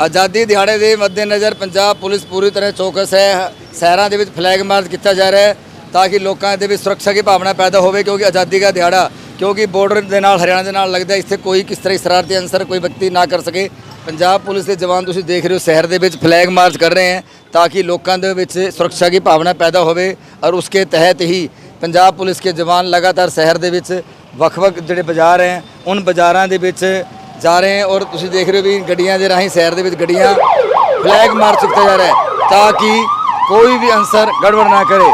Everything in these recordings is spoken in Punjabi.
ਆਜ਼ਾਦੀ ਦਿਹਾੜੇ ਦੇ ਮੱਦੇਨਜ਼ਰ ਪੰਜਾਬ ਪੁਲਿਸ ਪੂਰੀ ਤਰ੍ਹਾਂ ਚੌਕਸ ਹੈ। ਸ਼ਹਿਰਾਂ ਦੇ ਵਿੱਚ ਫਲੈਗ ਮਾਰਚ ਕੀਤਾ ਜਾ ਰਿਹਾ ਹੈ ਤਾਂ ਕਿ ਲੋਕਾਂ ਦੇ ਵਿੱਚ ਸੁਰੱਖਿਆ ਦੀ ਭਾਵਨਾ ਪੈਦਾ ਹੋਵੇ ਕਿਉਂਕਿ ਆਜ਼ਾਦੀ ਦਾ ਦਿਹਾੜਾ, ਕਿਉਂਕਿ ਬਾਰਡਰ ਦੇ ਨਾਲ, ਹਰਿਆਣਾ ਦੇ ਨਾਲ ਲੱਗਦਾ ਇੱਥੇ ਕੋਈ ਕਿਸ ਤਰ੍ਹਾਂ ਸ਼ਰਾਰਤੀ ਅਨਸਰ ਕੋਈ ਵਿਅਕਤੀ ਨਾ ਕਰ ਸਕੇ। ਪੰਜਾਬ ਪੁਲਿਸ ਦੇ ਜਵਾਨ ਤੁਸੀਂ ਦੇਖ ਰਹੇ ਹੋ, ਸ਼ਹਿਰ ਦੇ ਵਿੱਚ ਫਲੈਗ ਮਾਰਚ ਕਰ ਰਹੇ ਹਨ ਤਾਂ ਕਿ ਲੋਕਾਂ ਦੇ ਵਿੱਚ ਸੁਰੱਖਿਆ ਦੀ ਭਾਵਨਾ ਪੈਦਾ ਹੋਵੇ ਔਰ ਉਸਕੇ ਤਹਿਤ ਹੀ ਪੰਜਾਬ ਪੁਲਿਸ ਕੇ ਜਵਾਨ ਲਗਾਤਾਰ ਸ਼ਹਿਰ ਦੇ ਵਿੱਚ ਵੱਖ-ਵੱਖ ਜਿਹੜੇ ਬਾਜ਼ਾਰ ਹੈ, ਉਨ ਬਾਜ਼ਾਰਾਂ ਦੇ ਵਿੱਚ ਜਾ ਰਹੇ ਹੈ ਔਰ ਤੁਸੀਂ ਦੇਖ ਰਹੇ ਹੋ ਵੀ ਗੱਡੀਆਂ ਦੇ ਰਾਹੀਂ ਸ਼ਹਿਰ ਦੇ ਵਿੱਚ ਗੱਡੀਆਂ ਫਲੈਗ ਮਾਰਚ ਕੀਤਾ ਜਾ ਰਿਹਾ ਹੈ ਤਾਂ ਕਿ ਕੋਈ ਵੀ ਅਨਸਰ ਗੜਬੜ ਨਾ ਕਰੇ।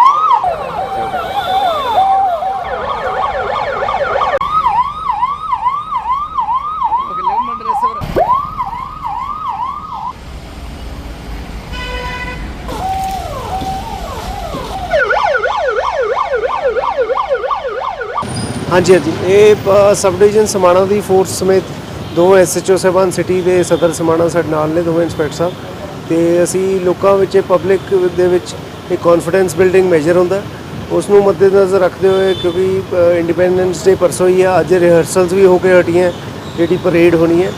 ਹਾਂਜੀ ਹਾਂਜੀ। ਇਹ ਸਬ ਡਿਵੀਜ਼ਨ ਸਮਾਣਾ ਦੀ ਫੋਰਸ ਸਮੇਤ ਦੋ ਐਸਐਚਓ ਸਾਹਿਬਾਨ ਸਿਟੀ ਦੇ ਸਦਰ ਸਮਾਣਾ ਸਾਡੇ ਨਾਲ ਨੇ, ਦੋਵੇਂ ਇੰਸਪੈਕਟਰ ਸਾਹਿਬ। ਤੇ ਅਸੀਂ ਲੋਕਾਂ ਵਿੱਚ ਪਬਲਿਕ ਦੇ ਵਿੱਚ ਇੱਕ ਕੌਨਫੀਡੈਂਸ ਬਿਲਡਿੰਗ ਮੈਜਰ ਹੁੰਦਾ ਉਸ ਨੂੰ ਮੱਦੇਨਜ਼ਰ ਰੱਖਦੇ ਹੋਏ ਕਿਉਂਕਿ ਇੰਡੀਪੈਂਡੈਂਸ ਡੇ ਪਰਸੋਂ ਹੀ ਆ, ਅੱਜ ਰਿਹਰਸਲਸ ਵੀ ਹੋ ਕੇ ਹਟੀਆਂ, ਜਿਹੜੀ ਪਰੇਡ ਹੋਣੀ ਹੈ।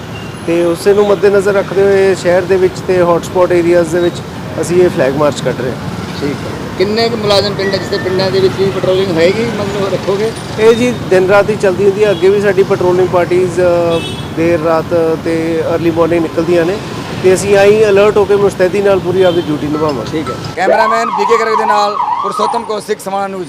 ਤੇ ਉਸੇ ਨੂੰ ਮੱਦੇਨਜ਼ਰ ਰੱਖਦੇ ਹੋਏ ਸ਼ਹਿਰ ਦੇ ਵਿੱਚ ਤੇ ਹੌਟਸਪੌਟ ਏਰੀਆਜ਼ ਦੇ ਵਿੱਚ ਅਸੀਂ ਇਹ ਫਲੈਗ ਮਾਰਚ ਕੱਢ ਰਹੇ ਹਾਂ। ਠੀਕ ਹੈ। ਕਿੰਨੇ ਕੁ ਮੁਲਾਜ਼ਮ ਪਿੰਡ ਜਿਸ ਤੇ ਪਿੰਡਾਂ ਦੇ ਵਿੱਚ ਵੀ ਪੈਟਰੋਲਿੰਗ ਹੋਏਗੀ ਮਤਲਬ ਰੱਖੋਗੇ? ਇਹ ਜੀ ਦਿਨ ਰਾਤ ਹੀ ਚੱਲਦੀ ਹੁੰਦੀ ਹੈ। ਅੱਗੇ ਵੀ ਸਾਡੀ ਪੈਟਰੋਲਿੰਗ ਪਾਰਟੀਆਂ ਦੇਰ ਰਾਤ ਤੇ अर्ਲੀ ਮਾਰਨਿੰਗ ਨਿਕਲਦੀਆਂ ਨੇ। ਤੇ ਅਸੀਂ ਆਈ ਅਲਰਟ ਹੋ ਕੇ ਮੁਸਤੈਦੀ ਨਾਲ ਪੂਰੀ ਆਪਦੀ ਡਿਊਟੀ ਨਿਭਾਵਾਂਗੇ। ਠੀਕ ਹੈ। ਕੈਮਰਾਮੈਨ ਬੀਕੇ ਕਰਕ ਦੇ ਨਾਲ ਪੁਰਸ਼ੋਤਮ ਕੌਸ਼ਿਕ ਸਮਾਣਾ ਨਿਊਜ਼